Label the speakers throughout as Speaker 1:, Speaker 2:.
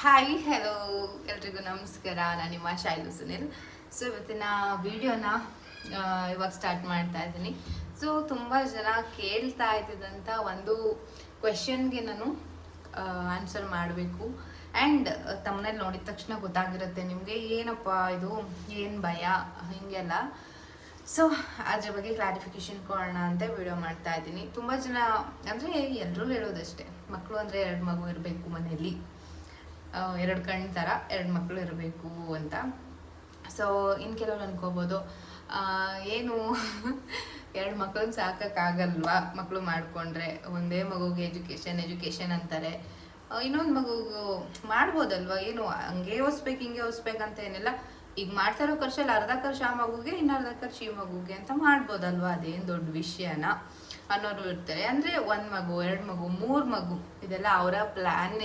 Speaker 1: Hi hello ಎಲ್ರಿಗೂ ನಮಸ್ಕಾರ. ನಾನು ನಿಮ್ಮ ಶೈಲು ಸುನಿಲ್. ಸೊ ಇವತ್ತಿನ ವಿಡಿಯೋನ ಇವಾಗ ಸ್ಟಾರ್ಟ್ ಮಾಡ್ತಾ ಇದ್ದೀನಿ. ಸೊ ತುಂಬ ಜನ ಕೇಳ್ತಾ ಇದ್ದಿದ್ದಂಥ ಒಂದು ಕ್ವೆಶನ್ಗೆ ನಾನು ಆನ್ಸರ್ ಮಾಡಬೇಕು. ಆ್ಯಂಡ್ ತಮ್ಮನೇಲಿ ನೋಡಿದ ತಕ್ಷಣ ಗೊತ್ತಾಗಿರುತ್ತೆ ನಿಮಗೆ ಏನಪ್ಪ ಇದು, ಏನು ಭಯ, ಹೀಗೆಲ್ಲ. ಸೊ ಅದ್ರ ಬಗ್ಗೆ ಕ್ಲಾರಿಫಿಕೇಶನ್ ಕೊಡೋಣ ಅಂತ ವಿಡಿಯೋ ಮಾಡ್ತಾ ಇದ್ದೀನಿ. ತುಂಬ ಜನ, ಅಂದರೆ ಎಲ್ಲರೂ ಹೇಳೋದಷ್ಟೇ. ಮಕ್ಕಳು ಅಂದರೆ ಎರಡು ಮಗು ಇರಬೇಕು ಮನೆಯಲ್ಲಿ. ಎರಡು ಕಣ್ಣು ಥರ ಎರಡು ಮಕ್ಕಳು ಇರಬೇಕು ಅಂತ. ಸೊ ಇನ್ನು ಕೆಲವ್ರು ಅನ್ಕೋಬೋದು ಏನು ಎರಡು ಮಕ್ಕಳನ್ನ ಸಾಕೋಕ್ಕಾಗಲ್ವಾ? ಮಕ್ಕಳು ಮಾಡಿಕೊಂಡ್ರೆ ಒಂದೇ ಮಗುಗೆ ಎಜುಕೇಷನ್ ಎಜುಕೇಷನ್ ಅಂತಾರೆ. ಇನ್ನೊಂದು ಮಗುಗೂ ಮಾಡ್ಬೋದಲ್ವಾ? ಏನು, ಹಂಗೆ ಓದಿಸ್ಬೇಕು, ಹಿಂಗೆ ಓದಿಸ್ಬೇಕಂತ ಏನಿಲ್ಲ. ಈಗ ಮಾಡ್ತಾ ಇರೋ ಖರ್ಚಲ್ಲಿ ಅರ್ಧ ಖರ್ಚು ಆ ಮಗುಗೆ, ಇನ್ನು ಅರ್ಧ ಖರ್ಚು ಈ ಮಗುಗೆ ಅಂತ ಮಾಡ್ಬೋದಲ್ವಾ? ಅದೇನು ದೊಡ್ಡ ವಿಷಯನ ಅನ್ನೋರು ಇರ್ತಾರೆ. ಅಂದರೆ ಒಂದು ಮಗು, ಎರಡು ಮಗು, ಮೂರು ಮಗು, ಇದೆಲ್ಲ ಅವರ ಪ್ಲ್ಯಾನ್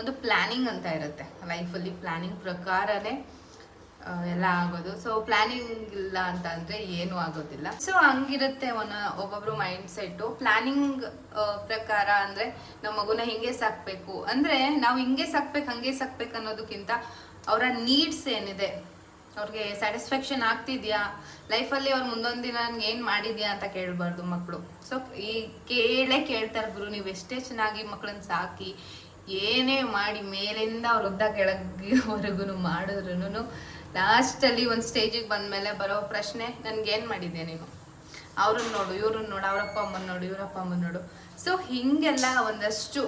Speaker 1: ಒಂದು ಪ್ಲ್ಯಾನಿಂಗ್ ಅಂತ ಇರುತ್ತೆ ಲೈಫಲ್ಲಿ ಪ್ಲ್ಯಾನಿಂಗ್ ಪ್ರಕಾರನೇ ಎಲ್ಲ ಆಗೋದು. ಸೊ ಪ್ಲಾನಿಂಗ್ ಇಲ್ಲ ಅಂತ ಅಂದ್ರೆ ಏನು ಆಗೋದಿಲ್ಲ. ಸೊ ಹಂಗಿರುತ್ತೆ ಒನ್, ಒಬ್ಬೊಬ್ರು ಮೈಂಡ್ ಸೆಟ್ಟು ಪ್ಲಾನಿಂಗ್ ಪ್ರಕಾರ ಅಂದ್ರೆ ನಮ್ಮ ಮಗುನ ಹಿಂಗೆ ಸಾಕ್ಬೇಕು. ಅಂದ್ರೆ ನಾವು ಹಿಂಗೆ ಸಾಕ್ಬೇಕು, ಹಂಗೆ ಸಾಕ್ಬೇಕು ಅನ್ನೋದಕ್ಕಿಂತ ಅವರ ನೀಡ್ಸ್ ಏನಿದೆ? ಅವ್ರಿಗೆ ಸ್ಯಾಟಿಸ್ಫ್ಯಾಕ್ಷನ್ ಆಗ್ತಿದ್ಯಾ? ಲೈಫಲ್ಲಿ ಅವ್ರು ಮುಂದೊಂದು ದಿನ ಏನು ಮಾಡಿದ್ಯಾ ಅಂತ ಕೇಳಬಾರ್ದು ಮಕ್ಕಳು ಸೊ ಈ ಕೇಳೇ ಕೇಳ್ತಾರೆ ಗುರು, ನೀವು ಎಷ್ಟೇ ಚೆನ್ನಾಗಿ ಮಕ್ಕಳನ್ನ ಸಾಕಿ ಏನೇ ಮಾಡಿ ಮೇಲಿಂದ ಅವ್ರ ಉದ್ದ ಕೆಳಗಿವರೆಗೂ ಮಾಡಿದ್ರು ಲಾಸ್ಟಲ್ಲಿ ಒಂದು ಸ್ಟೇಜಿಗೆ ಬಂದಮೇಲೆ ಬರೋ ಪ್ರಶ್ನೆ, ನನಗೇನು ಮಾಡಿದ್ದೆ ನೀನು? ಅವ್ರನ್ನ ನೋಡು, ಇವ್ರನ್ನ ನೋಡು, ಅವರಪ್ಪ ಅಮ್ಮನ ನೋಡು, ಇವರಪ್ಪ ಅಮ್ಮನ ನೋಡು. ಸೊ ಹಿಂಗೆಲ್ಲ ಒಂದಷ್ಟು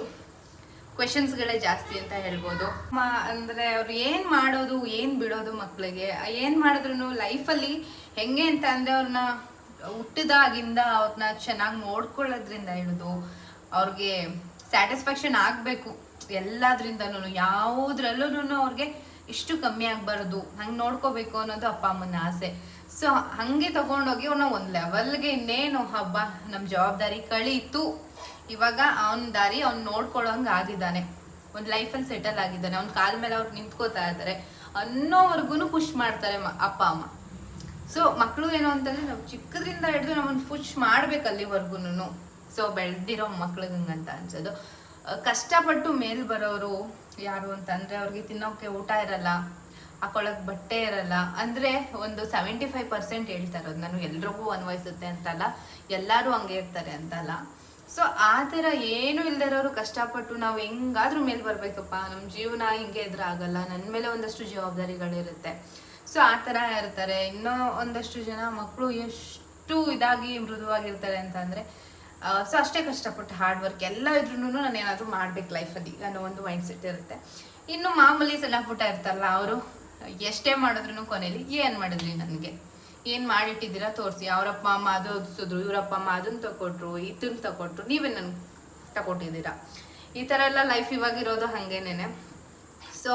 Speaker 1: ಕ್ವೆಶನ್ಸ್ಗಳೇ ಜಾಸ್ತಿ ಅಂತ ಹೇಳ್ಬೋದು. ಮಾ, ಅಂದರೆ ಅವ್ರು ಏನು ಮಾಡೋದು, ಏನು ಬಿಡೋದು ಮಕ್ಕಳಿಗೆ ಏನು ಮಾಡಿದ್ರು ಲೈಫಲ್ಲಿ ಹೆಂಗೆ ಅಂತ ಅಂದರೆ ಅವ್ರನ್ನ ಹುಟ್ಟಿದಾಗಿಂದ ಅವ್ರನ್ನ ಚೆನ್ನಾಗಿ ನೋಡ್ಕೊಳ್ಳೋದ್ರಿಂದ ಹಿಡಿದು ಅವ್ರಿಗೆ ಸ್ಯಾಟಿಸ್ಫ್ಯಾಕ್ಷನ್ ಆಗಬೇಕು. ಎಲ್ಲದ್ರಿಂದನೂ ಯಾವುದ್ರಲ್ಲೂ ಅವ್ರಿಗೆ ಇಷ್ಟು ಕಮ್ಮಿ ಆಗಬಾರ್ದು. ಹಂಗೆ ನೋಡ್ಕೋಬೇಕು ಅನ್ನೋದು ಅಪ್ಪ ಅಮ್ಮನ ಆಸೆ. ಸೊ, ಹಂಗೆ ತಗೊಂಡೋಗಿ ಅವ್ನ ಒಂದು ಲೆವೆಲ್ಗೆ ಇನ್ನೇನು ಹಬ್ಬ ನಮ್ಮ ಜವಾಬ್ದಾರಿ ಕಳೀತು. ಇವಾಗ ಅವನ ದಾರಿ ಅವ್ನು ನೋಡ್ಕೊಳ್ಳೋಂಗೆ ಆಗಿದ್ದಾನೆ. ಒಂದು ಲೈಫಲ್ಲಿ ಸೆಟಲ್ ಆಗಿದ್ದಾನೆ. ಅವ್ನ ಕಾಲ ಮೇಲೆ ಅವ್ರು ನಿಂತ್ಕೋತಾ ಇದ್ದಾರೆ ಅನ್ನೋವರೆಗೂ ಪುಷ್ ಮಾಡ್ತಾರೆ ಅಪ್ಪ, ಅಮ್ಮ. ಸೊ ಮಕ್ಕಳು ಏನು ಅಂತಂದ್ರೆ ನಾವು ಚಿಕ್ಕದ್ರಿಂದ ಹಿಡಿದು ನಮ್ಮನ್ನು ಪುಷ್ ಮಾಡ್ಬೇಕು ಸೊ, ಬೆಳೆದಿರೋ ಮಕ್ಳಿಗೆ ಹಂಗಂತ ಅನ್ಸೋದು. ಕಷ್ಟಪಟ್ಟು ಮೇಲ್ ಬರೋರು ಯಾರು ಅಂತಂದ್ರೆ ಅವ್ರಿಗೆ ತಿನ್ನೋಕೆ ಊಟ ಇರಲ್ಲ, ಹಾಕೊಳಕ್ ಬಟ್ಟೆ ಇರಲ್ಲ. ಅಂದ್ರೆ ಒಂದು ಸೆವೆಂಟಿ ಫೈವ್ ಪರ್ಸೆಂಟ್ ಹೇಳ್ತಾ ಇರೋದು, ನಾನು ಎಲ್ರಿಗೂ ಅನ್ವಯಿಸುತ್ತೆ ಅಂತಲ್ಲ, ಎಲ್ಲರೂ ಹಂಗೆ ಇರ್ತಾರೆ ಅಂತಲ್ಲ. ಸೊ ಆ ಥರ ಏನು ಇಲ್ದಿರೋರು ಕಷ್ಟಪಟ್ಟು ನಾವು ಹೆಂಗಾದ್ರೂ ಮೇಲ್ ಬರ್ಬೇಕಪ್ಪ. ನಮ್ಮ ಜೀವನ ಹಿಂಗೆ ಇದ್ರೆ ಆಗಲ್ಲ. ನನ್ನ ಮೇಲೆ ಒಂದಷ್ಟು ಜವಾಬ್ದಾರಿಗಳಿರುತ್ತೆ. ಸೊ ಆ ಥರ ಇರ್ತಾರೆ. ಇನ್ನೂ ಒಂದಷ್ಟು ಜನ ಮಕ್ಕಳು ಎಷ್ಟು ಇದಾಗಿ ಮೃದುವಾಗಿರ್ತಾರೆ ಅಂತಂದರೆ ಸೊ ಅಷ್ಟೇ ಕಷ್ಟಪಟ್ಟು ಹಾರ್ಡ್ ವರ್ಕ್ ಎಲ್ಲ ಇದ್ರೂ ನಾನು ಏನಾದರೂ ಮಾಡ್ಬೇಕು ಲೈಫಲ್ಲಿ ಅನ್ನೋ ಒಂದು ಮೈಂಡ್ ಸೆಟ್ ಇರುತ್ತೆ. ಇನ್ನು ಮಾಮೂಲಿ ಸಣ್ಣ ಪುಟ್ಟ ಇರ್ತಾರಲ್ಲ ಅವರು, ಎಷ್ಟೇ ಮಾಡಿದ್ರು ಕೊನೆಯಲ್ಲಿ ಏನು ಮಾಡಿದ್ರಿ ನನಗೆ? ಏನು ಮಾಡಿಟ್ಟಿದ್ದೀರಾ ತೋರಿಸಿ. ಅವರಪ್ಪ ಅಮ್ಮ ಅದು ಓದಿಸಿದ್ರು ಇವರಪ್ಪ ಅಮ್ಮ ಅದನ್ನ ತಗೊಟ್ರು ಇದನ್ನ ತಗೊಟ್ರು ನೀವೇ ನನ್ಗೆ ತಗೊಟ್ಟಿದ್ದೀರಾ ಈ ಥರ ಎಲ್ಲ ಲೈಫ್ ಇವಾಗಿರೋದು ಹಾಗೇನೇನೆ. ಸೊ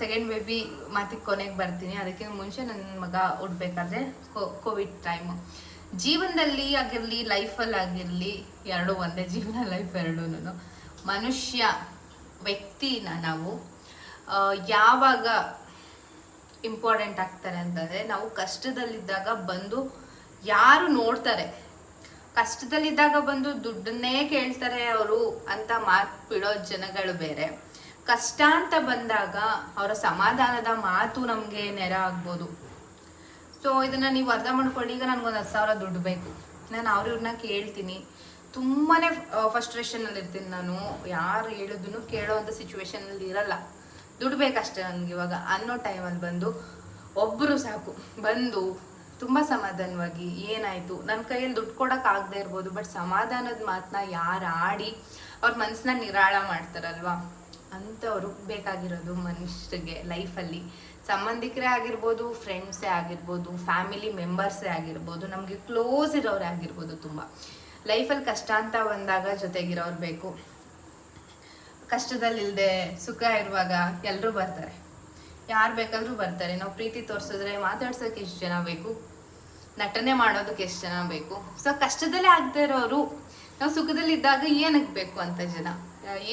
Speaker 1: ಸೆಕೆಂಡ್ ಬೇಬಿ ಮಾತಿಗೆ ಕೊನೆಗೆ ಬರ್ತೀನಿ. ಅದಕ್ಕೆ ಮುಂಚೆ ನನ್ನ ಮಗ ಹುಡ್ಬೇಕಾದ್ರೆ ಕೋವಿಡ್ ಟೈಮು ಜೀವನದಲ್ಲಿ ಆಗಿರಲಿ ಲೈಫಲ್ಲಿ ಆಗಿರಲಿ, ಎರಡು ಒಂದೇ ಜೀವನ ಲೈಫ್ ಎರಡೂ ಮನುಷ್ಯ ವ್ಯಕ್ತಿನ ನಾವು ಯಾವಾಗ ಇಂಪಾರ್ಟೆಂಟ್ ಆಗ್ತಾರೆ ಅಂತಂದರೆ, ನಾವು ಕಷ್ಟದಲ್ಲಿದ್ದಾಗ ಬಂದು ಯಾರು ನೋಡ್ತಾರೆ? ಕಷ್ಟದಲ್ಲಿದ್ದಾಗ ಬಂದು ದುಡ್ಡನ್ನೇ ಕೇಳ್ತಾರೆ ಅವರು ಅಂತ ಮಾತು ಬಿಡೋ ಜನಗಳು ಬೇರೆ. ಕಷ್ಟ ಅಂತ ಬಂದಾಗ ಅವರ ಸಮಾಧಾನದ ಮಾತು ನಮಗೆ ನೆರ ಆಗ್ಬೋದು. ಸೊ ಇದನ್ನ ನೀವು ಅರ್ಥ ಮಾಡ್ಕೊಳ್ಳಿ. ಈಗ ನನಗೊಂದು ಹತ್ತು ಸಾವಿರ ದುಡ್ಡು ಬೇಕು. ನಾನು ಅವ್ರ ಇವ್ರನ್ನ ಕೇಳ್ತೀನಿ ತುಂಬಾ ಫಸ್ಟ್ರೇಷನಲ್ಲಿ ಇರ್ತೀನಿ ನಾನು. ಯಾರು ಹೇಳಿದ್ರು ಕೇಳೋವಂಥ ಸಿಚುವೇಶನಲ್ಲಿ ಇರಲ್ಲ. ದುಡ್ಡು ಬೇಕಷ್ಟೇ ನನಗೆ ಇವಾಗ. ಅನ್ನೋ ಟೈಮಲ್ಲಿ ಬಂದು ಒಬ್ಬರು ಸಾಕು. ಬಂದು ತುಂಬ ಸಮಾಧಾನವಾಗಿ ಏನಾಯಿತು? ನನ್ನ ಕೈಯಲ್ಲಿ ದುಡ್ಡು ಕೊಡೋಕ್ಕಾಗದೇ ಇರ್ಬೋದು ಬಟ್ ಸಮಾಧಾನದ ಮಾತನ್ನ ಯಾರು ಆಡಿ ಅವ್ರ ಮನಸ್ಸನ್ನ ನಿರಾಳ ಮಾಡ್ತಾರಲ್ವಾ? ಅಂಥವ್ರು ಬೇಕಾಗಿರೋದು ಮನುಷ್ಯರಿಗೆ ಲೈಫಲ್ಲಿ. ಸಂಬಂಧಿಕರೇ ಆಗಿರ್ಬೋದು, ಫ್ರೆಂಡ್ಸೇ ಆಗಿರ್ಬೋದು, ಫ್ಯಾಮಿಲಿ ಮೆಂಬರ್ಸೇ ಆಗಿರ್ಬೋದು, ನಮಗೆ ಕ್ಲೋಸ್ ಇರೋರೇ ಆಗಿರ್ಬೋದು ತುಂಬ. ಲೈಫಲ್ಲಿ ಕಷ್ಟ ಅಂತ ಬಂದಾಗ ಜೊತೆಗಿರೋರು ಬೇಕು. ಕಷ್ಟದಲ್ಲಿಲ್ಲದೆ ಸುಖ ಇರುವಾಗ ಎಲ್ಲರೂ ಬರ್ತಾರೆ. ಯಾರು ಬೇಕಾದರೂ ಬರ್ತಾರೆ. ನಾವು ಪ್ರೀತಿ ತೋರಿಸಿದ್ರೆ ಮಾತಾಡ್ಸೋಕೆ ಎಷ್ಟು ಜನ ಬೇಕು? ನಟನೆ ಮಾಡೋದಕ್ಕೆ ಎಷ್ಟು ಜನ ಬೇಕು? ಸೊ ಕಷ್ಟದಲ್ಲೇ ಆಗದೆ ಇರೋರು, ನಾವು ಸುಖದಲ್ಲಿದ್ದಾಗ ಏನಕ್ಕೆ ಬೇಕು ಅಂತ ಜನ?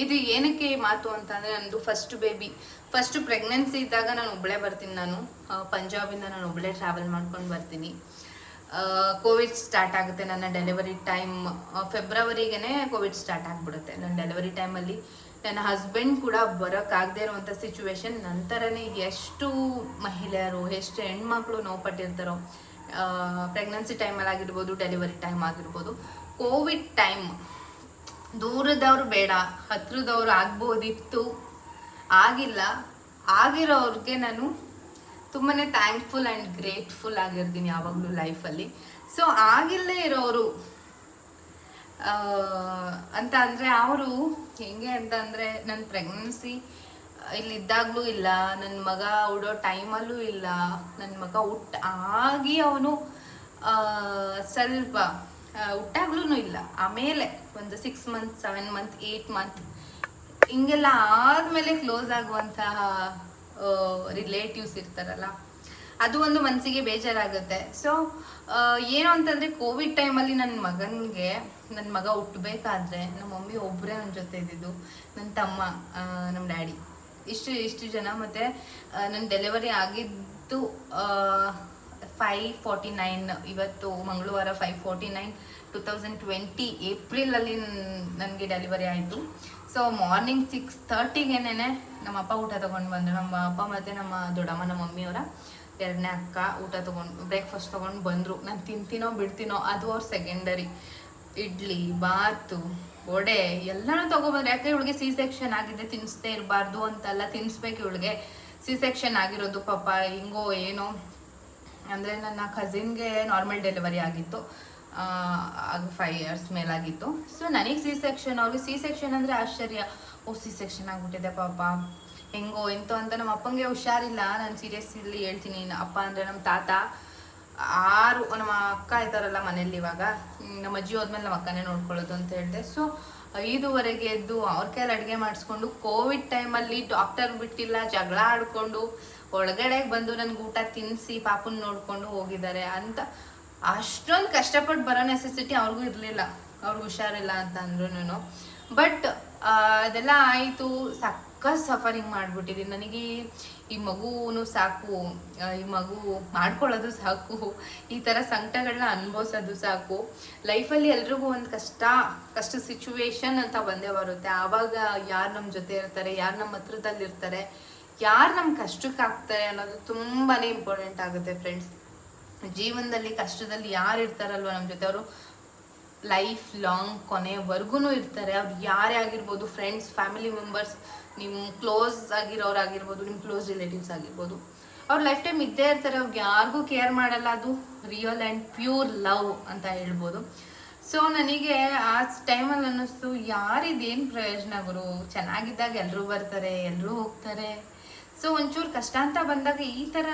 Speaker 1: ಇದು ಏನಕ್ಕೆ ಈ ಮಾತು ಅಂತಂದರೆ ನನ್ನದು ಫಸ್ಟ್ ಬೇಬಿ ಫಸ್ಟ್ ಪ್ರೆಗ್ನೆನ್ಸಿ ಇದ್ದಾಗ ನಾನು ಒಬ್ಬಳೇ ಬರ್ತೀನಿ ನಾನು. ಪಂಜಾಬಿಂದ ನಾನು ಒಬ್ಬಳೇ ಟ್ರಾವೆಲ್ ಮಾಡ್ಕೊಂಡು ಬರ್ತೀನಿ. ಕೋವಿಡ್ ಸ್ಟಾರ್ಟ್ ಆಗುತ್ತೆ ನನ್ನ ಡೆಲಿವರಿ ಟೈಮ್ ಫೆಬ್ರವರಿಗೇ ಕೋವಿಡ್ ಸ್ಟಾರ್ಟ್ ಆಗಿಬಿಡುತ್ತೆ. ನನ್ನ ಡೆಲಿವರಿ ಟೈಮಲ್ಲಿ ನನ್ನ ಹಸ್ಬೆಂಡ್ ಕೂಡ ಬರೋಕ್ಕಾಗದೇ ಇರುವಂಥ ಸಿಚುವೇಶನ್ ನಂತರನೇ ಎಷ್ಟು ಮಹಿಳೆಯರು, ಎಷ್ಟು ಹೆಣ್ಮಕ್ಳು ನೋವು ಪಟ್ಟಿರ್ತಾರೋ ಪ್ರೆಗ್ನೆನ್ಸಿ ಟೈಮಲ್ಲಿ ಆಗಿರ್ಬೋದು ಡೆಲಿವರಿ ಟೈಮ್ ಆಗಿರ್ಬೋದು ಕೋವಿಡ್ ಟೈಮ್ ದೂರದವ್ರು ಬೇಡ, ಹತ್ರದವ್ರು ಆಗ್ಬೋದಿತ್ತು. ಆಗಿಲ್ಲ. ಆಗಿರೋರಿಗೆ ನಾನು ತುಂಬಾ ಥ್ಯಾಂಕ್ಫುಲ್ ಆ್ಯಂಡ್ ಗ್ರೇಟ್ಫುಲ್ ಆಗಿರ್ತೀನಿ ಯಾವಾಗಲೂ ಲೈಫಲ್ಲಿ ಸೊ ಆಗಿಲ್ಲೇ ಇರೋರು ಅಂತ ಅಂದರೆ ಅವರು ಹೆಂಗೆ ಅಂತ ಅಂದರೆ ನನ್ನ ಪ್ರೆಗ್ನೆನ್ಸಿ ಇಲ್ಲಿದ್ದಾಗಲೂ ಇಲ್ಲ ನನ್ನ ಮಗ ಉಡೋ ಟೈಮಲ್ಲೂ ಇಲ್ಲ ನನ್ನ ಮಗ ಹುಟ್ಟ ಆಗಿ ಅವನು ಸ್ವಲ್ಪ ಹುಟ್ಟಾಗ್ಲೂ ಇಲ್ಲ. ಆಮೇಲೆ ಒಂದು six month seven month eight month ಹಿಂಗೆಲ್ಲ ಆದ್ಮೇಲೆ ಕ್ಲೋಸ್ ಆಗುವಂತಹ ರಿಲೇಟಿವ್ಸ್ ಇರ್ತಾರಲ್ಲ, ಅದು ಒಂದು ಮನಸ್ಸಿಗೆ ಬೇಜಾರಾಗುತ್ತೆ. ಸೊ ಏನು ಅಂತಂದ್ರೆ ಕೋವಿಡ್ ಟೈಮಲ್ಲಿ ನನ್ನ ಮಗನಿಗೆ ನನ್ನ ಮಗ ಹುಟ್ಟಬೇಕಾದ್ರೆ ನಮ್ಮ ಮಮ್ಮಿ ಒಬ್ಬರೇ ನನ್ನ ಜೊತೆ ಇದ್ದಿದ್ದು. ನನ್ನ ತಮ್ಮ ನಮ್ಮ ಡ್ಯಾಡಿ. ಇಷ್ಟು ಇಷ್ಟು ಜನ ಮತ್ತೆ ನನ್ನ ಡೆಲಿವರಿ ಆಗಿದ್ದು ಫೈ ಫೋರ್ಟಿ ನೈನ್, ಇವತ್ತು ಮಂಗಳವಾರ five forty nine, two thousand twenty ಏಪ್ರಿಲಲ್ಲಿ ನನಗೆ ಡೆಲಿವರಿ ಆಯಿತು. ಸೊ, ಮಾರ್ನಿಂಗ್ ಸಿಕ್ಸ್ ತರ್ಟಿಗೆನೇ ನಮ್ಮ ಅಪ್ಪ ಊಟ ತೊಗೊಂಡು ಬಂದರು. ನಮ್ಮ ಅಪ್ಪ ಮತ್ತು ನಮ್ಮ ದೊಡ್ಡಮ್ಮ, ನಮ್ಮ ಮಮ್ಮಿಯವರ ಎರಡನೇ ಅಕ್ಕ ಊಟ ತೊಗೊಂಡು ಬ್ರೇಕ್ಫಾಸ್ಟ್ ತೊಗೊಂಡು ಬಂದರು. ನಾನು ತಿಂತೀನೋ ಬಿಡ್ತೀನೋ ಅದು ಅವ್ರ ಸೆಕೆಂಡರಿ ಇಡ್ಲಿ, ಬಾತು, ವಡೆ, ಎಲ್ಲನೂ ತೊಗೊಬಂದ್ರು. ಯಾಕೆ ಇವಳಿಗೆ ಸಿ ಸೆಕ್ಷನ್ ಆಗಿದೆ ತಿನ್ನಿಸ್ದೇ ಇರಬಾರ್ದು ಅಂತೆಲ್ಲ, ತಿನ್ನಿಸ್ಬೇಕು ಇವಳಿಗೆ. ಸಿ ಸೆಕ್ಷನ್ ಆಗಿರೋದು ಪಾಪ, ಹಿಂಗೋ ಏನೋ ಅಂದರೆ ನನ್ನ ಕಸಿನ್ಗೆ ನಾರ್ಮಲ್ ಡೆಲಿವರಿ ಆಗಿತ್ತು. ಫೈವ್ ಇಯರ್ಸ್ ಮೇಲಾಗಿತ್ತು. ಸೊ ನನಗೆ ಸಿ ಸೆಕ್ಷನ್ ಅವ್ರಿಗೆ ಸಿ ಸೆಕ್ಷನ್ ಅಂದರೆ ಆಶ್ಚರ್ಯ. ಓ ಸಿ ಸೆಕ್ಷನ್ ಆಗಿಬಿಟ್ಟಿದೆ ಪಾಪ. ಹೆಂಗೋ, ಎಂತೋ ಅಂತ ನಮ್ಮ ಅಪ್ಪಂಗೆ ಹುಷಾರಿಲ್ಲ. ನಾನು ಸೀರಿಯಸ್ಲಿ ಹೇಳ್ತೀನಿ ಅಪ್ಪ ಅಂದರೆ ನಮ್ಮ ತಾತ. ಆರು, ನಮ್ಮ ಅಕ್ಕ ಇದ್ದಾರಲ್ಲ ಮನೇಲಿ ಇವಾಗ. ನಮ್ಮ ಅಜ್ಜಿ ಹೋದ್ಮೇಲೆ ನಮ್ಮ ಅಕ್ಕನೇ ನೋಡ್ಕೊಳ್ಳೋದು ಅಂತ ಹೇಳಿದೆ. ಸೊ ಐದುವರೆಗೆ ಎದ್ದು ಅವ್ರ ಕೈಯಲ್ಲಿ ಅಡುಗೆ ಮಾಡಿಸ್ಕೊಂಡು, ಕೋವಿಡ್ ಟೈಮಲ್ಲಿ ಡಾಕ್ಟರ್ ಬಿಟ್ಟಿಲ್ಲ, ಜಗಳ ಆಡ್ಕೊಂಡು ಒಳಗಡೆ ಬಂದು ನನ್ಗೆ ಊಟ ತಿನ್ನಿಸಿ ಪಾಪನ್ ನೋಡ್ಕೊಂಡು ಹೋಗಿದ್ದಾರೆ ಅಂತ ಅಷ್ಟೊಂದು ಕಷ್ಟಪಟ್ಟು ಬರೋ ನೆಸೆಸಿಟಿ ಅವ್ರಿಗೂ ಇರಲಿಲ್ಲ. ಅವ್ರಿಗೆ ಹುಷಾರಿಲ್ಲ ಅಂತ ಅಂದ್ರೂ ಬಟ್ ಅದೆಲ್ಲ ಆಯಿತು. ಸಕ್ಕ ಸಫರಿಂಗ್ ಮಾಡಿಬಿಟ್ಟಿದ್ದೀನಿ ನನಗೆ ಈ- ಮಗುನು ಸಾಕು. ಈ ಮಗು ಮಾಡ್ಕೊಳ್ಳೋದು ಸಾಕು. ಈ ಥರ ಸಂಕಟಗಳನ್ನ ಅನುಭವಿಸೋದು ಸಾಕು. ಲೈಫಲ್ಲಿ ಎಲ್ರಿಗೂ ಒಂದು ಕಷ್ಟ ಕಷ್ಟ ಸಿಚುವೇಶನ್ ಅಂತ ಬಂದೇ ಬರುತ್ತೆ. ಆವಾಗ ಯಾರು ನಮ್ಮ ಜೊತೆ ಇರ್ತಾರೆ, ಯಾರು ನಮ್ಮ ಹತ್ರದಲ್ಲಿ ಇರ್ತಾರೆ ಯಾರು ನಮ್ಮ ಕಷ್ಟಕ್ಕೆ ಆಗ್ತಾರೆ ಅನ್ನೋದು ತುಂಬಾ ಇಂಪಾರ್ಟೆಂಟ್ ಆಗುತ್ತೆ ಫ್ರೆಂಡ್ಸ್ ಜೀವನದಲ್ಲಿ, ಕಷ್ಟದಲ್ಲಿ ಯಾರು ಇರ್ತಾರಲ್ವ ನಮ್ಮ ಜೊತೆ? ಅವರು ಲೈಫ್ ಲಾಂಗ್ ಕೊನೆವರೆಗೂ ಇರ್ತಾರೆ. ಅವ್ರು ಯಾರೇ ಆಗಿರ್ಬೋದು ಫ್ರೆಂಡ್ಸ್ ಫ್ಯಾಮಿಲಿ ಮೆಂಬರ್ಸ್ ನಿಮ್ಮ ಕ್ಲೋಸ್ ಆಗಿರೋರಾಗಿರ್ಬೋದು ನಿಮ್ಮ ಕ್ಲೋಸ್ ರಿಲೇಟಿವ್ಸ್ ಆಗಿರ್ಬೋದು. ಅವ್ರ ಲೈಫ್ ಟೈಮ್ ಇದ್ದೇ ಇರ್ತಾರೆ. ಅವ್ರಿಗೆ ಯಾರಿಗೂ ಕೇರ್ ಮಾಡಲ್ಲ. ಅದು ರಿಯಲ್ ಆ್ಯಂಡ್ ಪ್ಯೂರ್ ಲವ್ ಅಂತ ಹೇಳ್ಬೋದು. ಸೊ ನನಗೆ ಆ ಟೈಮಲ್ಲಿ ಅನ್ನಿಸ್ತು ಯಾರಿದೇನು ಪ್ರಯೋಜನ ಗುರು? ಚೆನ್ನಾಗಿದ್ದಾಗ ಎಲ್ಲರೂ ಬರ್ತಾರೆ ಎಲ್ಲರೂ ಹೋಗ್ತಾರೆ. ಸೊ ಒಂಚೂರು ಕಷ್ಟ ಅಂತ ಬಂದಾಗ ಈ ಥರ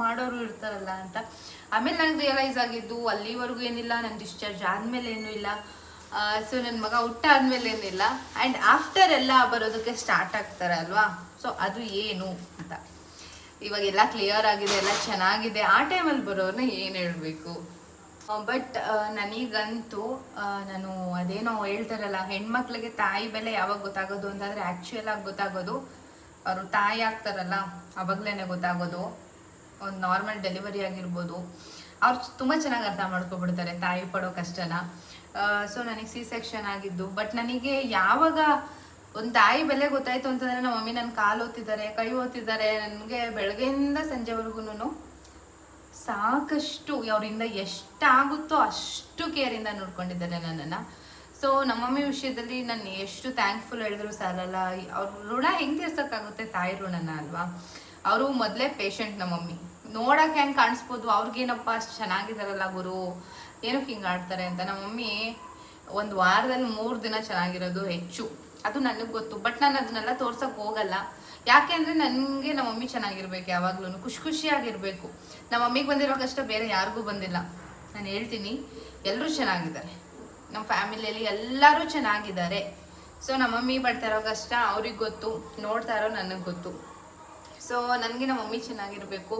Speaker 1: ಮಾಡೋರು ಇರ್ತಾರಲ್ಲ ಅಂತ. ಆಮೇಲೆ ನನಗೆ ರಿಯಲೈಸ್ ಆಗಿದ್ದು ಅಲ್ಲಿವರೆಗೂ ಏನಿಲ್ಲ ನನ್ನ ಡಿಸ್ಚಾರ್ಜ್ ಆದಮೇಲೆ ಏನೂ ಇಲ್ಲ. ಸೊ ನನ್ನ ಮಗ ಹುಟ್ಟಾದ್ಮೇಲೆ ಏನಿಲ್ಲ ಆ್ಯಂಡ್ ಆಫ್ಟರ್ ಎಲ್ಲ ಬರೋದಕ್ಕೆ ಸ್ಟಾರ್ಟ್ ಆಗ್ತಾರೆ ಅಲ್ವಾ? ಸೊ ಅದು ಏನು ಅಂತ. ಇವಾಗ ಎಲ್ಲ ಕ್ಲಿಯರ್ ಆಗಿದೆ, ಎಲ್ಲ ಚೆನ್ನಾಗಿದೆ. ಆ ಟೈಮಲ್ಲಿ ಬರೋರ್ನ ಏನು ಹೇಳಬೇಕು? ಬಟ್ ನನಗಂತೂ ನಾನು ಅದೇನೋ ಹೇಳ್ತಾರಲ್ಲ, ಹೆಣ್ಮಕ್ಳಿಗೆ ತಾಯಿ ಬೆಲೆ ಯಾವಾಗ ಗೊತ್ತಾಗೋದು? ಅಂತಂದರೆ ಆ್ಯಕ್ಚುಯಲ್ ಆಗಿ ಗೊತ್ತಾಗೋದು ಅವರು ತಾಯಿ ಆಗ್ತಾರಲ್ಲ, ಅವಾಗ್ಲೇನೆ ಗೊತ್ತಾಗೋದು. ಒಂದು ನಾರ್ಮಲ್ ಡೆಲಿವರಿ ಆಗಿರ್ಬೋದು. ಅವ್ರು ತುಂಬ ಚೆನ್ನಾಗಿ ಅರ್ಥ ಮಾಡ್ಕೊಬಿಡ್ತಾರೆ, ತಾಯಿ ಪಡೋ ಕಷ್ಟನ. ಸೊ ನನಗೆ ಸಿ ಸೆಕ್ಷನ್ ಆಗಿದ್ದು ಬಟ್ ನನಗೆ ಯಾವಾಗ ಒಂದು ತಾಯಿ ಬೆಲೆ ಗೊತ್ತಾಯ್ತು ಅಂತಂದರೆ ನಮ್ಮ ಮಮ್ಮಿ ನನ್ನ ಕಾಲು ಓದ್ತಿದ್ದಾರೆ ಕೈ ಓದ್ತಿದ್ದಾರೆ ನನಗೆ ಬೆಳಗ್ಗೆಯಿಂದ ಸಂಜೆವರೆಗೂ ಸಾಕಷ್ಟು, ಅವರಿಂದ ಎಷ್ಟಾಗುತ್ತೋ ಅಷ್ಟು ಕೇರಿಂದ ನೋಡ್ಕೊಂಡಿದ್ದಾರೆ ನನ್ನನ್ನು. ಸೊ ನಮ್ಮಮ್ಮಿ ವಿಷಯದಲ್ಲಿ ನಾನು ಎಷ್ಟು ಥ್ಯಾಂಕ್ಫುಲ್ ಹೇಳಿದ್ರು ಸಾಲಲ್ಲ. ಅವ್ರ ಋಣ ಹೆಂಗೆ ತೀರ್ಸೋಕ್ಕಾಗುತ್ತೆ ತಾಯಿ ಋಣನ ಅಲ್ವಾ? ಅವರು ಮೊದಲೇ ಪೇಷಂಟ್ ನಮ್ಮಮ್ಮಿ. ನೋಡಕ್ಕೆ ಹೆಂಗೆ ಕಾಣಿಸ್ಬೋದು? ಅವ್ರಿಗೇನಪ್ಪ ಅಷ್ಟು ಚೆನ್ನಾಗಿದ್ದಾರಲ್ಲ ಗುರು. ಏನಕ್ಕೆ ಹಿಂಗೆ ಆಡ್ತಾರೆ ಅಂತ. ನಮ್ಮಮ್ಮಿ ಒಂದು ವಾರದಲ್ಲಿ ಮೂರು ದಿನ ಚೆನ್ನಾಗಿರೋದು ಹೆಚ್ಚು. ಅದು ನನಗೆ ಗೊತ್ತು. ಬಟ್ ನಾನು ಅದನ್ನೆಲ್ಲ ತೋರ್ಸಕ್ಕೆ ಹೋಗಲ್ಲ. ಯಾಕೆ ಅಂದರೆ ನನಗೆ ನಮ್ಮ ಮಮ್ಮಿ ಚೆನ್ನಾಗಿರ್ಬೇಕು ಯಾವಾಗ್ಲೂ ಖುಷಿ ಖುಷಿಯಾಗಿರಬೇಕು. ನಮ್ಮ ಮಮ್ಮಿಗೆ ಬಂದಿರೋ ಕಷ್ಟ ಬೇರೆ ಯಾರಿಗೂ ಬಂದಿಲ್ಲ. ನಾನು ಹೇಳ್ತೀನಿ ಎಲ್ಲರೂ ಚೆನ್ನಾಗಿದ್ದಾರೆ. ನಮ್ಮ ಫ್ಯಾಮಿಲಿಯಲ್ಲಿ ಎಲ್ಲರೂ ಚೆನ್ನಾಗಿದ್ದಾರೆ. ಸೊ ನಮ್ಮ ಮಮ್ಮಿ ಬರ್ತಾ ಇರೋ ಕಷ್ಟ ಅವ್ರಿಗೆ ಗೊತ್ತು, ನೋಡ್ತಾ ಇರೋ ನನಗೆ ಗೊತ್ತು. ಸೊ ನನಗೆ ನಮ್ಮ ಮಮ್ಮಿ ಚೆನ್ನಾಗಿರಬೇಕು.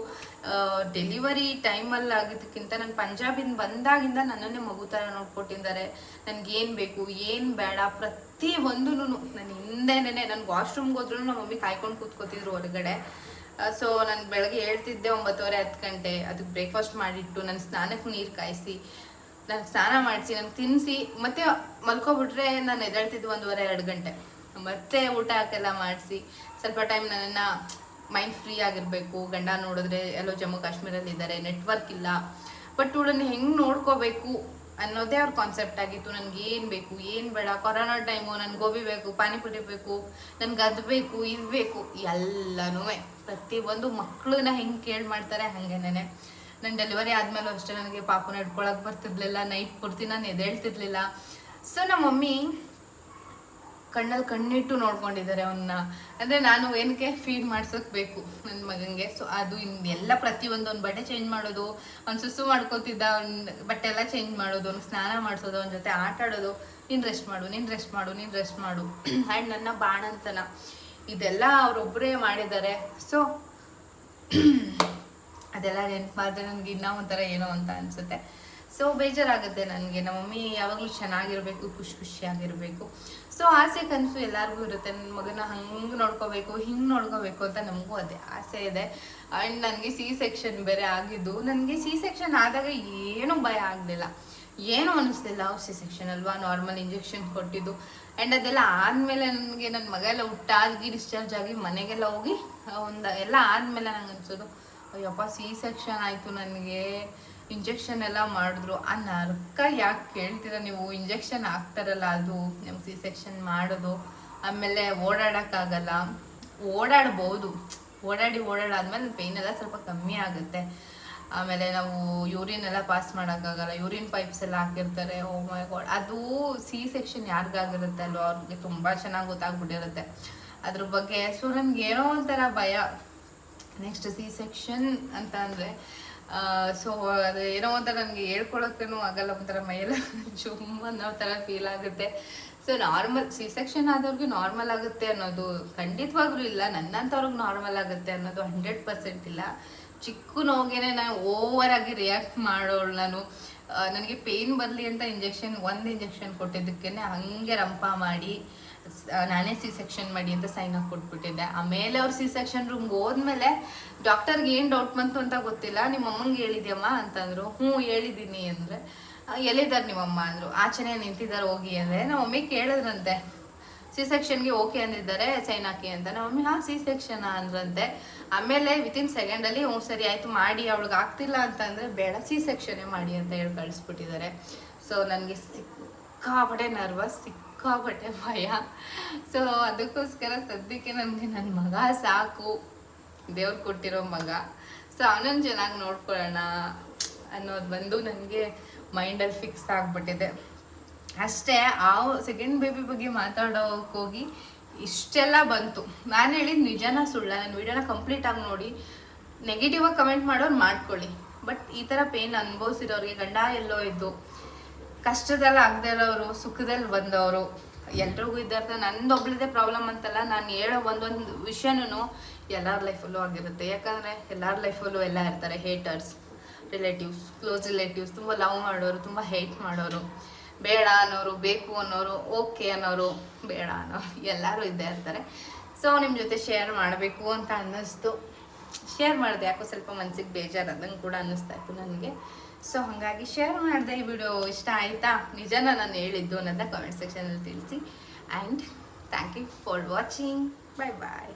Speaker 1: ಡೆಲಿವರಿ ಟೈಮಲ್ಲಿ ಆಗಿದ್ದಕ್ಕಿಂತ ನಾನು ಪಂಜಾಬಿಂದ ಬಂದಾಗಿಂದ ನನ್ನನ್ನೇ ಮಗು ಥರ ನೋಡ್ಕೊಟ್ಟಿದ್ದಾರೆ. ನನಗೇನು ಬೇಕು, ಏನು ಬೇಡ, ಪ್ರತಿ ಒಂದೂ ನಾನು ಹಿಂದೆನೇ ನಾನು ವಾಶ್ರೂಮ್ಗೆ ಹೋದ್ರು ನಮ್ಮ ಮಮ್ಮಿ ಕಾಯ್ಕೊಂಡು ಕೂತ್ಕೋತಿದ್ರು ಹೊರಗಡೆ. ಸೊ ನಾನು ಬೆಳಗ್ಗೆ ಹೇಳ್ತಿದ್ದೆ ಒಂಬತ್ತುವರೆ ಹತ್ತು ಗಂಟೆ ಅದಕ್ಕೆ ಬ್ರೇಕ್ಫಾಸ್ಟ್ ಮಾಡಿಟ್ಟು ನನ್ನ ಸ್ನಾನಕ್ಕೆ ನೀರು ಕಾಯಿಸಿ. ನನಗೆ ಸ್ನಾನ ಮಾಡಿಸಿ ನನಗೆ ತಿನ್ನಿಸಿ ಮತ್ತೆ ಮಲ್ಕೊಬಿಟ್ರೆ ನಾನು ಎದ್ದೇಳ್ತಿದ್ದು ಒಂದೂವರೆ, ಎರಡು ಗಂಟೆ. ಮತ್ತೆ ಊಟ ಹಾಕೆಲ್ಲ ಮಾಡಿಸಿ, ಸ್ವಲ್ಪ ಟೈಮ್ ನನ್ನನ್ನು ಮೈಂಡ್ ಫ್ರೀ ಆಗಿರಬೇಕು. ಗಂಡ ನೋಡಿದ್ರೆ, ಎಲ್ಲೋ ಜಮ್ಮು ಕಾಶ್ಮೀರಲ್ಲಿ ಇದ್ದಾರೆ ನೆಟ್ವರ್ಕ್ ಇಲ್ಲ. ಬಟ್ ಇವಳನ್ನು ಹೆಂಗೆ ನೋಡ್ಕೋಬೇಕು ಅನ್ನೋದೇ ಅವ್ರ ಕಾನ್ಸೆಪ್ಟ್ ಆಗಿತ್ತು. ನನ್ಗೆ ಏನು ಬೇಕು, ಏನು ಬೇಡ. ಕೊರೋನಾ ಟೈಮು ನನ್ಗೆ ಗೋಬಿ ಬೇಕು, ಪಾನಿಪುರಿ ಬೇಕು, ನನ್ಗೆ ಅದು ಬೇಕು, ಇದು ಬೇಕು ಎಲ್ಲನೂ ಪ್ರತಿಯೊಂದು ಮಕ್ಕಳನ್ನ ಹೆಂಗೆ ಕೇಳಿ ಮಾಡ್ತಾರೆ ಹಾಗೇನೆ ನನ್ನ ಡೆಲಿವರಿ ಆದಮೇಲೂ ಅಷ್ಟೇ ನನಗೆ ಪಾಪನ ಹಿಡ್ಕೊಳಕ್ಕೆ ಬರ್ತಿರ್ಲಿಲ್ಲ ನೈಟ್ ಪೂರ್ತಿ ನಾನು ಎದ್ದೇಳ್ತಿರ್ಲಿಲ್ಲ. ಸೊ ನಮ್ಮ ಮಮ್ಮಿ ಕಣ್ಣಲ್ಲಿ ಕಣ್ಣಿಟ್ಟು ನೋಡ್ಕೊಂಡಿದ್ದಾರೆ ಅವನ್ನ ಅಂದರೆ ನಾನು ಏನಕ್ಕೆ ಫೀಡ್ ಮಾಡ್ಸೋಕೆ ಬೇಕು ನನ್ನ ಮಗನಿಗೆ. ಸೊ ಅದು ಇನ್ನೆಲ್ಲ ಪ್ರತಿಯೊಂದು ಅವ್ನ ಬಟ್ಟೆ ಚೇಂಜ್ ಮಾಡೋದು, ಅವ್ನು ಸುಸು ಮಾಡ್ಕೋತಿದ್ದ ಅವ್ನ ಬಟ್ಟೆ ಎಲ್ಲ ಚೇಂಜ್ ಮಾಡೋದು, ಅವ್ನಿಗೆ ಸ್ನಾನ ಮಾಡಿಸೋದು, ಅವನ ಜೊತೆ ಆಟ ಆಡೋದು. ನೀನು ರೆಸ್ಟ್ ಮಾಡು, ನೀನು ರೆಸ್ಟ್ ಮಾಡು, ನೀನು ರೆಸ್ಟ್ ಮಾಡು. ಆ್ಯಂಡ್ ನನ್ನ ಬಾಣಂತನ. ಇದೆಲ್ಲ ಅವರೊಬ್ಬರೇ ಮಾಡಿದ್ದಾರೆ. ಸೊ ಅದೆಲ್ಲ ನೆನಪಾದ್ರೆ ನನಗೆ ಇನ್ನೂ ಒಂಥರ ಏನೋ ಅಂತ ಅನಿಸುತ್ತೆ. ಸೊ ಬೇಜಾರಾಗುತ್ತೆ ನನಗೆ. ನಮ್ಮ ಮಮ್ಮಿ ಯಾವಾಗಲೂ ಚೆನ್ನಾಗಿರಬೇಕು, ಖುಷಿ ಖುಷಿಯಾಗಿರಬೇಕು. ಸೊ ಆಸೆ ಕನಸು ಎಲ್ಲರಿಗೂ ಇರುತ್ತೆ. ನನ್ನ ಮಗನ ಹಂಗೆ ನೋಡ್ಕೋಬೇಕು, ಹಿಂಗೆ ನೋಡ್ಕೋಬೇಕು ಅಂತ ನಮಗೂ ಅದೇ ಆಸೆ ಇದೆ. ಆ್ಯಂಡ್ ನನಗೆ ಸಿ ಸೆಕ್ಷನ್ ಬೇರೆ ಆಗಿದ್ದು, ನನಗೆ ಸಿ ಸೆಕ್ಷನ್ ಆದಾಗ ಏನೂ ಭಯ ಆಗಲಿಲ್ಲ. ಏನೂ ಅನ್ನಿಸ್ಲಿಲ್ಲ ಸಿ ಸೆಕ್ಷನ್ ಅಲ್ವಾ? ನಾರ್ಮಲ್ ಇಂಜೆಕ್ಷನ್ ಕೊಟ್ಟಿದ್ದು. ಆ್ಯಂಡ್ ಅದೆಲ್ಲ ಆದಮೇಲೆ ನನಗೆ ನನ್ನ ಮಗ ಎಲ್ಲ ಹುಟ್ಟಾಗಿ ಡಿಸ್ಚಾರ್ಜ್ ಆಗಿ ಮನೆಗೆಲ್ಲ ಹೋಗಿ ಒಂದು ಎಲ್ಲ ಆದಮೇಲೆ ನಂಗೆ ಅನ್ಸೋದು ಅಯ್ಯಪ್ಪ ಸಿ ಸೆಕ್ಷನ್ ಆಯಿತು ನನಗೆ. ಇಂಜೆಕ್ಷನ್ ಎಲ್ಲ ಮಾಡಿದ್ರು. ಆ ನರ್ಕ ಯಾಕೆ ಕೇಳ್ತೀರ ನೀವು? ಇಂಜೆಕ್ಷನ್ ಹಾಕ್ತಾರಲ್ಲ ಅದು ನಮ್ಗೆ ಸಿ ಸೆಕ್ಷನ್ ಮಾಡೋದು. ಆಮೇಲೆ ಓಡಾಡೋಕ್ಕಾಗಲ್ಲ. ಓಡಾಡ್ಬೋದು. ಓಡಾಡಿ ಓಡಾಡಾದ್ಮೇಲೆ ಪೇಯ್ನ್ ಎಲ್ಲ ಸ್ವಲ್ಪ ಕಮ್ಮಿ ಆಗುತ್ತೆ. ಆಮೇಲೆ ನಾವು ಯೂರಿನ್ ಎಲ್ಲ ಪಾಸ್ ಮಾಡೋಕ್ಕಾಗಲ್ಲ. ಯೂರಿನ್ ಪೈಪ್ಸ್ ಎಲ್ಲ ಹಾಕಿರ್ತಾರೆ. ಓ ಮೈ ಗಾಡ್ ಅದು ಸಿ ಸೆಕ್ಷನ್ ಯಾರಿಗಾಗಿರುತ್ತೆ ಅಲ್ವ? ಅವ್ರಿಗೆ ತುಂಬ ಚೆನ್ನಾಗಿ ಗೊತ್ತಾಗ್ಬಿಟ್ಟಿರುತ್ತೆ. ಅದ್ರ ಬಗ್ಗೆ ಸೊ ನನ್ಗೆ ಏನೋ ಒಂಥರ ಭಯ. ನೆಕ್ಸ್ಟ್ ಸಿ ಸೆಕ್ಷನ್ ಅಂತ ಅಂದರೆ ಸೊ ಅದು ಏನೋ ಒಂಥರ ನನಗೆ ಹೇಳ್ಕೊಳಕ್ಕೂ ಆಗಲ್ಲ, ಒಂಥರ ಮೈಯೆಲ್ಲ ಜುಮ್ ಅನ್ನೋ ಥರ ಫೀಲ್ ಆಗುತ್ತೆ. ಸೊ ನಾರ್ಮಲ್ ಸಿ ಸೆಕ್ಷನ್ ಆದವ್ರಿಗೆ ನಾರ್ಮಲ್ ಆಗುತ್ತೆ ಅನ್ನೋದು ಖಂಡಿತವಾಗ್ಲೂ ಇಲ್ಲ. ನನ್ನಂಥವ್ರಿಗೆ ನಾರ್ಮಲ್ ಆಗುತ್ತೆ ಅನ್ನೋದು ಹಂಡ್ರೆಡ್ ಪರ್ಸೆಂಟ್ ಇಲ್ಲ. ಚಿಕ್ಕ ನೋವಿಗೆ ನಾನು ಓವರ್ ಆಗಿ ರಿಯಾಕ್ಟ್ ಮಾಡೋಳು ನಾನು. ನನಗೆ ಪೇಯ್ನ್ ಬರಲಿ ಅಂತ ಇಂಜೆಕ್ಷನ್ ಒಂದು ಇಂಜೆಕ್ಷನ್ ಕೊಟ್ಟಿದ್ದಕ್ಕೇ ಹಂಗೆ ರಂಪ ಮಾಡಿ ನಾನೇ ಸಿ ಸೆಕ್ಷನ್ ಮಾಡಿ ಅಂತ ಸೈನ್ ಹಾಕಿ ಕೊಟ್ಬಿಟ್ಟಿದ್ದೆ. ಆಮೇಲೆ ಅವ್ರು ಸಿ ಸೆಕ್ಷನ್ ರೂಮ್ಗೆ ಹೋದ್ಮೇಲೆ ಡಾಕ್ಟರ್ಗೆ ಏನು ಡೌಟ್ ಬಂತು ಅಂತ ಗೊತ್ತಿಲ್ಲ. ನಿಮ್ಮ ಅಮ್ಮಂಗೆ ಹೇಳಿದ್ಯಮ್ಮ? ಅಂತಂದ್ರು, ಹ್ಞೂ, ಹೇಳಿದ್ದೀನಿ ಅಂದರೆ ಎಲ್ಲಿದ್ದಾರೆ ನಿಮ್ಮಮ್ಮ? ಅಂದರು, ಆಚೆನೇ ನಿಂತಿದ್ದಾರೆ, ಹೋಗಿ. ಅಂದರೆ ನಮ್ಮ ಮಮ್ಮಿ ಕೇಳಿದ್ರಂತೆ. ಸಿ ಸೆಕ್ಷನ್ಗೆ ಓಕೆ ಅಂದಿದ್ದಾರೆ ಸೈನ್ ಹಾಕಿ ಅಂತ. ನಮ್ಮ ಮಮ್ಮಿ ಹಾಂ ಸಿ ಸೆಕ್ಷನ್ ಅಂದ್ರಂತೆ. ಆಮೇಲೆ ವಿತಿನ್ ಸೆಕೆಂಡಲ್ಲಿ ಹ್ಞೂ, ಸರಿ, ಆಯಿತು, ಮಾಡಿ, ಅವಳಿಗೆ ಆಗ್ತಿಲ್ಲ ಅಂತಂದರೆ ಬೇಡ ಸಿ ಸೆಕ್ಷನ್ನೇ ಮಾಡಿ ಅಂತ ಹೇಳಿ ಕಳಿಸ್ಬಿಟ್ಟಿದ್ದಾರೆ. ಸೊ ನನಗೆ ಸಿಕ್ಕಾಪಟ್ಟೆ ನರ್ವಸ್ ಸಿಕ್ಕಾಪಟ್ಟೆ ಭಯ. ಸೊ ಅದಕ್ಕೋಸ್ಕರ ಸದ್ಯಕ್ಕೆ ನನಗೆ ನನ್ನ ಮಗ ಸಾಕು. ದೇವ್ರು ಕೊಟ್ಟಿರೋ ಮಗ. ಸೊ ಅವನನ್ನು ಚೆನ್ನಾಗಿ ನೋಡ್ಕೊಳ್ಳೋಣ ಅನ್ನೋದು ಬಂದು ನನಗೆ ಮೈಂಡಲ್ಲಿ ಫಿಕ್ಸ್ ಆಗಿಬಿಟ್ಟಿದೆ. ಅಷ್ಟೇ, ಆ ಸೆಕೆಂಡ್ ಬೇಬಿ ಬಗ್ಗೆ ಮಾತಾಡೋಕ್ಕೋಗಿ ಇಷ್ಟೆಲ್ಲ ಬಂತು. ನಾನು ಹೇಳಿದ ನಿಜನ ಸುಳ್ಳ ನನ್ನ ವಿಡಿಯೋನ ಕಂಪ್ಲೀಟ್ ಆಗಿ ನೋಡಿ ನೆಗೆಟಿವಾಗಿ ಕಮೆಂಟ್ ಮಾಡೋರು ಮಾಡ್ಕೊಳ್ಳಿ. ಬಟ್ ಈ ಥರ ಪೇನ್ ಅನುಭವಿಸಿರೋರಿಗೆ ಗಂಡ ಎಲ್ಲೋ ಇದ್ದು ಕಷ್ಟದಲ್ಲಿ ಆಗದೆ ಇರೋರು ಸುಖದಲ್ಲಿ ಬಂದವರು, ಎಲ್ರಿಗೂ ಇದ್ದಾರ್ಥ ನಂದೊಬ್ಳದೇ ಪ್ರಾಬ್ಲಮ್ ಅಂತಲ್ಲ, ನಾನು ಹೇಳೋ ಒಂದೊಂದು ವಿಷಯನೂ ಎಲ್ಲರ ಲೈಫಲ್ಲೂ ಆಗಿರುತ್ತೆ. ಯಾಕಂದರೆ ಎಲ್ಲರ ಲೈಫಲ್ಲೂ ಎಲ್ಲ ಇರ್ತಾರೆ ಹೇಟರ್ಸ್ ರಿಲೇಟಿವ್ಸ್ ಕ್ಲೋಸ್ ರಿಲೇಟಿವ್ಸ್ ತುಂಬ ಲವ್ ಮಾಡೋರು, ತುಂಬ ಹೇಟ್ ಮಾಡೋರು. ಬೇಡ ಅನ್ನೋರು, ಬೇಕು ಅನ್ನೋರು ಓಕೆ ಅನ್ನೋರು, ಬೇಡ ಅನ್ನೋರು, ಎಲ್ಲರೂ ಇದ್ದೇ ಇರ್ತಾರೆ. ಸೊ ನಿಮ್ಮ ಜೊತೆ ಶೇರ್ ಮಾಡಬೇಕು ಅಂತ ಅನ್ನಿಸ್ತು. ಶೇರ್ ಮಾಡಿದೆ ಯಾಕೋ ಸ್ವಲ್ಪ ಮನಸ್ಸಿಗೆ ಬೇಜಾರು ಅದಂಗೆ ಕೂಡ ಅನ್ನಿಸ್ತಾ ಇತ್ತು ನನಗೆ. ಸೊ ಹಾಗಾಗಿ ಶೇರ್ ಮಾಡಿದೆ ಈ ವಿಡಿಯೋ ಇಷ್ಟ ಆಯಿತಾ? ನಿಜನ ನಾನು ಹೇಳಿದ್ದು ಅನ್ನೋದನ್ನ ಕಮೆಂಟ್ ಸೆಕ್ಷನಲ್ಲಿ ತಿಳಿಸಿ. And thank you for watching bye bye